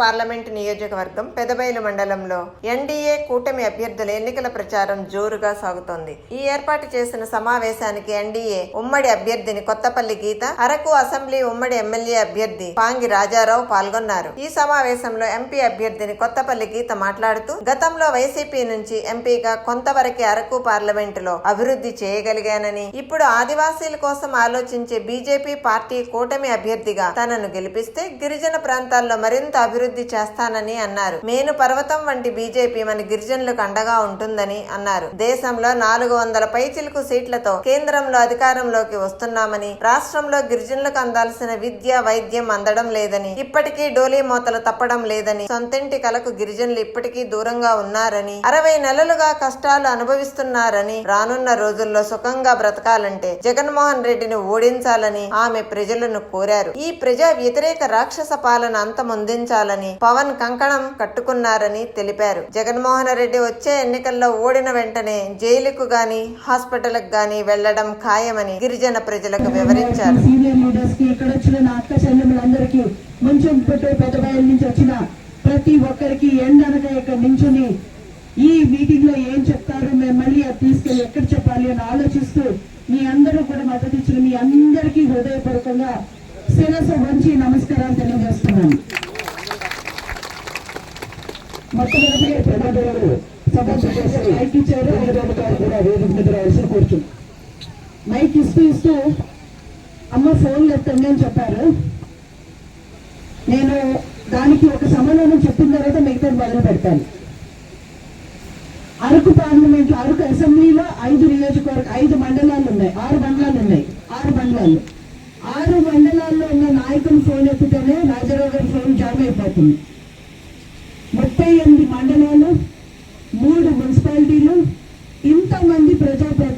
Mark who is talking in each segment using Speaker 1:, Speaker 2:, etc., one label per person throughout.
Speaker 1: Parliament నియోజకవర్గం పెదబైలు మండలంలో NDA కూటమి అభ్యర్థుల ఎన్నికల ప్రచారం జోరుగా సాగుతోంది. ఈ ఏర్పాటు చేసిన సమావేశానికి ఎన్డీఏ ఉమ్మడి అభ్యర్థిని కొత్తపల్లి గీత అరకు అసెంబ్లీ ఉమ్మడి ఎమ్మెల్యే అభ్యర్థి పాంగి రాజారావు పాల్గొన్నారు. ఈ సమావేశంలో ఎంపీ అభ్యర్థిని కొత్తపల్లి గీత మాట్లాడుతూ గతంలో వైసీపీ నుంచి ఎంపీగా కొంతవరకే అరకు పార్లమెంటులో అభివృద్ధి చేయగలిగానని ఇప్పుడు ఆదివాసీల కోసం ఆలోచించే బీజేపీ పార్టీ కూటమి అభ్యర్థిగా తనను గెలిపిస్తే గిరిజన ప్రాంతాల్లో మరింత అభివృద్ధి చేస్తానని అన్నారు. మేను పర్వతం వంటి బీజేపీ మన గిరిజనులకు అండగా ఉంటుందని అన్నారు. దేశంలో నాలుగు వందల పైచిలకు సీట్లతో కేంద్రంలో అధికారంలోకి వస్తున్నామని రాష్ట్రంలో గిరిజనులకు అందాల్సిన విద్య వైద్యం అందడం లేదని ఇప్పటికీ డోలీ మోతలు తప్పడం లేదని సొంతింటి కలకు గిరిజనులు ఇప్పటికీ దూరంగా ఉన్నారని అరవై నెలలుగా కష్టాలు అనుభవిస్తున్నారని రానున్న రోజుల్లో సుఖంగా బ్రతకాలంటే జగన్మోహన్ రెడ్డిని ఓడించాలని ఆమె ప్రజలను కోరారు. ఈ ప్రజా వ్యతిరేక రాక్షస పాలన ఉండాలని పవన్ కంకణం కట్టుకున్నారని తెలిపారు. జగన్మోహన్ రెడ్డి వచ్చే ఎన్నికల్లో ఓడిన వెంటనే జైలుకు గాని హాస్పిటల్ గాని వెళ్ళడం ఖాయమని గిరిజన ప్రజలకు వివరించారు.
Speaker 2: సీనియర్ లీడర్స్కి ఇక్కడ వచ్చిన నుంచి వచ్చిన ప్రతి ఒక్కరికి ఎండనక ఇక్కడ నించుని ఈ మీటింగ్లో ఏం చెప్తారు మేము మళ్ళీ అది తీసుకెళ్ళి ఎక్కడ చెప్పాలి అని ఆలోచిస్తూ మీ అందరూ కూడా మద్దతు ఇచ్చిన మీ అందరికీ హృదయపూర్వకంగా శిరస వంచి నమస్కారాలు తెలియజేస్తున్నాను. మొట్టమొదటిగా ప్రమాదాలు సభ మైక్ ఇచ్చారు కూడా వేదిక మీద రావాల్సిన మైక్ ఇస్తూ ఇస్తూ అమ్మ ఫోన్ ఎత్తండి అని చెప్పారు నేను దానికి ఒక సమాధానం చెప్పిన తర్వాత మిగతా మొదలు పెడతాను అరకు పార్లమెంట్ అరకు అసెంబ్లీలో ఐదు నియోజకవర్గ ఐదు మండలాలు ఉన్నాయి ఆరు మండలాలు ఉన్నాయి ఆరు మండలాలు ఆరు మండలాల్లో ఉన్న నాయకులు ఫోన్ ఎత్తితేనే రాజారావు గారి ఫోన్ జామ్ అయిపోతుంది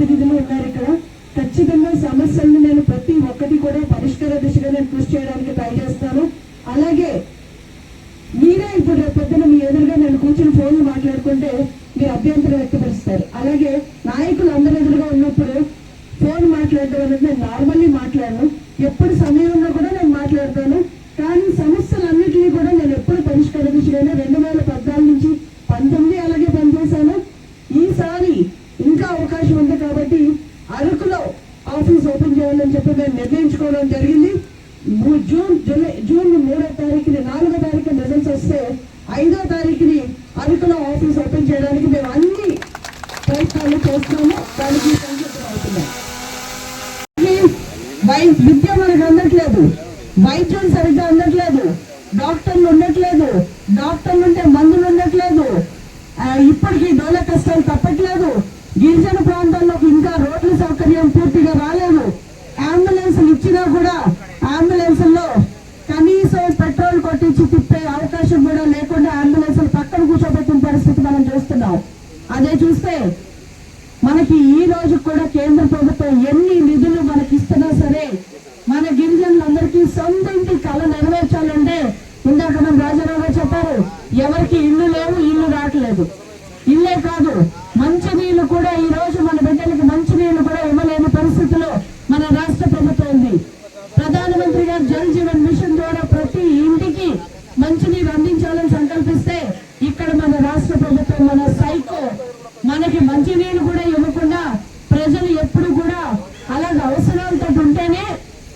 Speaker 2: ప్రతినిధులు ఉన్నారు ఇక్కడ. ఖచ్చితంగా సమస్యలను నేను ప్రతి ఒక్కటి కూడా పరిష్కార దిశగా నేను కృషి చేయడానికి ట్రై చేస్తాను. అలాగే మీరే ఇప్పుడు రేపు పొద్దున మీ ఎదురుగా నేను కూర్చుని ఫోన్ మాట్లాడుకుంటే మీ అభ్యంతరం వ్యక్తపరుస్తారు. అలాగే నాయకులు అందరి ఎదురుగా ఉన్నప్పుడు ఫోన్ మాట్లాడడం అనేది నేను నార్మల్లీ మాట్లాడను. ఎప్పుడు సమయంలో కూడా నేను మాట్లాడతాను కానీ సమస్యలన్నిటినీ కూడా నేను ఎప్పుడు పరిష్కార దిశగానే రెండు వేల పద్నాలుగు నుంచి పంతొమ్మిది అలాగే పనిచేశాను ఈసారి ఇంకా అవకాశం ఉంది కాబట్టి అరకులో ఆఫీస్ ఓపెన్ చేయాలని చెప్పి మేము నిర్ణయించుకోవడం జరిగింది. జూన్ జూలై జూన్ మూడో తారీఖుని నాలుగో తారీఖున రిజల్ట్స్ వస్తే ఐదో తారీఖుని అరకులో ఆఫీస్ ఓపెన్ చేయడానికి మేము అన్ని ప్రయత్నాలు చేస్తున్నాము. దానికి అవుతున్నాం వై విద్య మనకు అందట్లేదు. వైద్యం సరిగ్గా అందట్లేదు. డాక్టర్లు ఉండట్లేదు. డాక్టర్లు ఉంటే మందులు ఉండట్లేదు. ఇప్పటికీ డోల కష్టాలు తప్పట్లేదు. గిరిజన ప్రాంతాల్లో ఇంకా రోడ్ల సౌకర్యం పూర్తిగా రాలేదు. అంబులెన్స్లు కూడా అంబులెన్స్లో కనీసం పెట్రోల్ కొట్టించి తిప్పే అవకాశం కూడా లేకుండా అంబులెన్స్లు పక్కన కూర్చోబెట్టిన పరిస్థితి మనం చూస్తున్నాం. అదే చూస్తే మనకి ఈ రోజు కూడా కేంద్ర ప్రభుత్వం ఎన్ని నిధులు మనకి ఇస్తున్నా సరే మన గిరిజనులందరికీ సొంతంటి కళ నెరవేర్చాలంటే ఇందాక మన రాజారావు గారు చెప్పారు ఎవరికి ఇల్లు లేవు ఇల్లు రావట్లేదు. ఇల్లే కాదు మంచి నీళ్ళు కూడా ఈ రోజు మన బిడ్డలకి మంచినీళ్ళు కూడా ఇవ్వలేని పరిస్థితిలో మన రాష్ట్ర ప్రభుత్వం ఉంది ప్రధానమంత్రి గారు జల్ జీవన్ మిషన్ ద్వారా ప్రతి ఇంటికి మంచినీరు అందించాలని సంకల్పిస్తే ఇక్కడ మన రాష్ట్ర ప్రభుత్వం మన సైకో మనకి మంచినీళ్ళు కూడా ఇవ్వకుండా ప్రజలు ఎప్పుడు కూడా అలాగ అవసరాలతో ఉంటేనే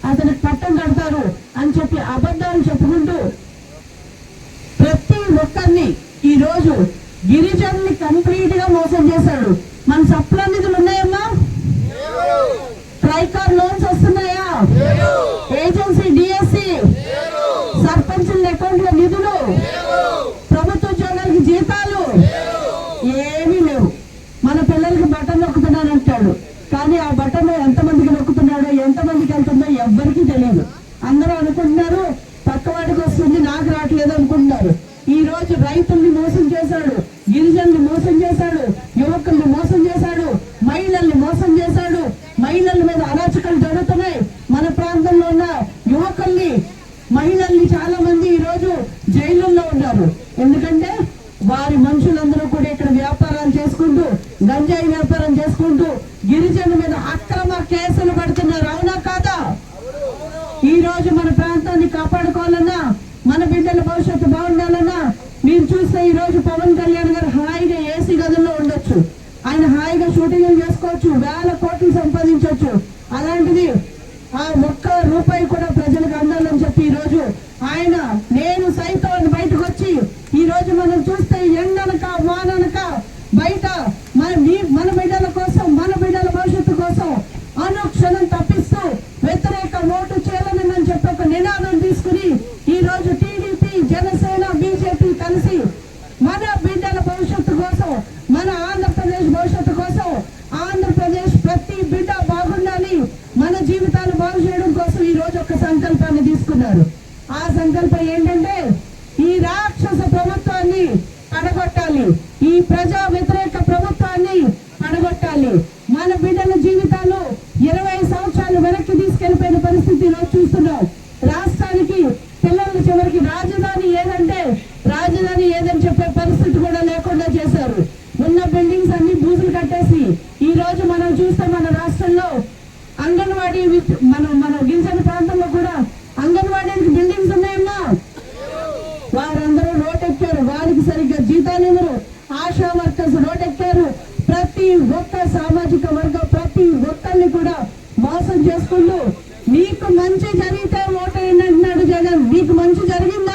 Speaker 2: అతనికి పట్టం కడతారు అని చెప్పి అబద్ధాలు చెప్పుకుంటూ ప్రతి ఒక్కరిని ఈ రోజు కంప్లీట్గా మోసం చేశాడు. మన సప్లా నిధులు ఉన్నాయమ్మా? ట్రైకార్ లోన్స్ వస్తున్నాయా? Agency DSC? సర్పంచుల అకౌంట్లో నిధులు? ప్రభుత్వ ఉద్యోగాలకి జీతాలు? ఏమీ లేవు. మన పిల్లలకి బటన్ నొక్కుతున్నానంటాడు. కానీ ఆ బటన్ ఎంతమందికి నొక్కు వెళ్తుందో ఎవ్వరికీ తెలియదు. అందరూ అనుకుంటున్నారు పక్కవాడికి వస్తుంది నాకు రావట్లేదు అనుకుంటున్నారు. ఈ రోజు రైతుల్ని మోసం చేశాడు గిరిజనుల్ని మోసం చేశాడు యువకుల్ని మోసం చేశాడు మహిళల్ని మోసం చేశాడు. మహిళల మీద అరాచకాలు జరుగుతున్నాయి. మన ప్రాంతంలో ఉన్న యువకుల్ని మహిళల్ని చాలా మంది ఈ రోజు జైలుల్లో ఉన్నారు. ఎందుకంటే వారి మనుషులందరూ కూడా ఇక్కడ వ్యాపారాలు చేసుకుంటూ గంజాయి వ్యాపారం చేసుకుంటూ గిరిజనుల మీద ఈ రోజు మన ప్రాంతాన్ని కాపాడుకోవాలన్నా మన బిడ్డల భవిష్యత్తు బాగుండాలన్నా మీరు చూస్తే ఈ రోజు పవన్ కళ్యాణ్ గారు హాయిగా ఏసీ గదుల్లో ఉండొచ్చు. ఆయన హాయిగా షూటింగ్ చేసుకోవచ్చు వేల కోట్లు సంపాదించవచ్చు అలాంటిది ఆ ఒక్క రూపాయి కూడా ప్రజలకు అందాలని చెప్పి ఈ రోజు ఆయన నేను సైతం బయటకు వచ్చి ఈ రోజు మనం చూస్తే ఎండనక వానన బయట మన మీ మన బిడ్డల కోసం మన బిడ్డల భవిష్యత్తు కోసం అనుక్షణం తప్పిస్తూ వ్యతిరేక ఓటు చేయాలని చెప్పి ఒక నినాదం తీసుకుని ఈ రోజు టీడీపీ జనసేన బీజేపీ కలిసి మన బిడ్డల భవిష్యత్తు కోసం మన ఆంధ్రప్రదేశ్ భవిష్యత్తు కోసం ఆంధ్రప్రదేశ్ ప్రతి బిడ్డ బాగుండాలి మన జీవితాలు బాగు చేయడం కోసం ఈ రోజు ఒక సంకల్పాన్ని తీసుకున్నారు ఆ సంకల్పం ఏంటంటే ఈ రాక్షస ప్రభుత్వాన్ని పడగొట్టాలి. ఈ ప్రజా వ్యతిరేక ప్రభుత్వాన్ని పడగొట్టాలి. మన బిడ్డల జీవితాలు ఇరవై సంవత్సరాలు వెనక్కి తీసుకెళ్ళిపోయిన పరిస్థితిలో చూస్తున్నాం. రాష్ట్రానికి పిల్లలు చివరికి రాజధాని ఏదంటే రాజధాని ఏదని చెప్పే పరిస్థితి కూడా లేకుండా చేశారు. ఉన్న బిల్డింగ్స్ అన్ని బూజులు కట్టేసి ఈ రోజు మనం చూస్తే మన రాష్ట్రంలో అంగన్వాడీ మనం మన మిగతానెవరు ఆశా వర్కర్స్ రోడ్డెక్కారు. ప్రతి ఒక్క సామాజిక వర్గం ప్రతి ఒక్కరిని కూడా మోసం చేసుకుంటూ మీకు మంచి జరిగితే ఓటేయండి అంటున్నాడు జగన్. మీకు మంచి జరిగింది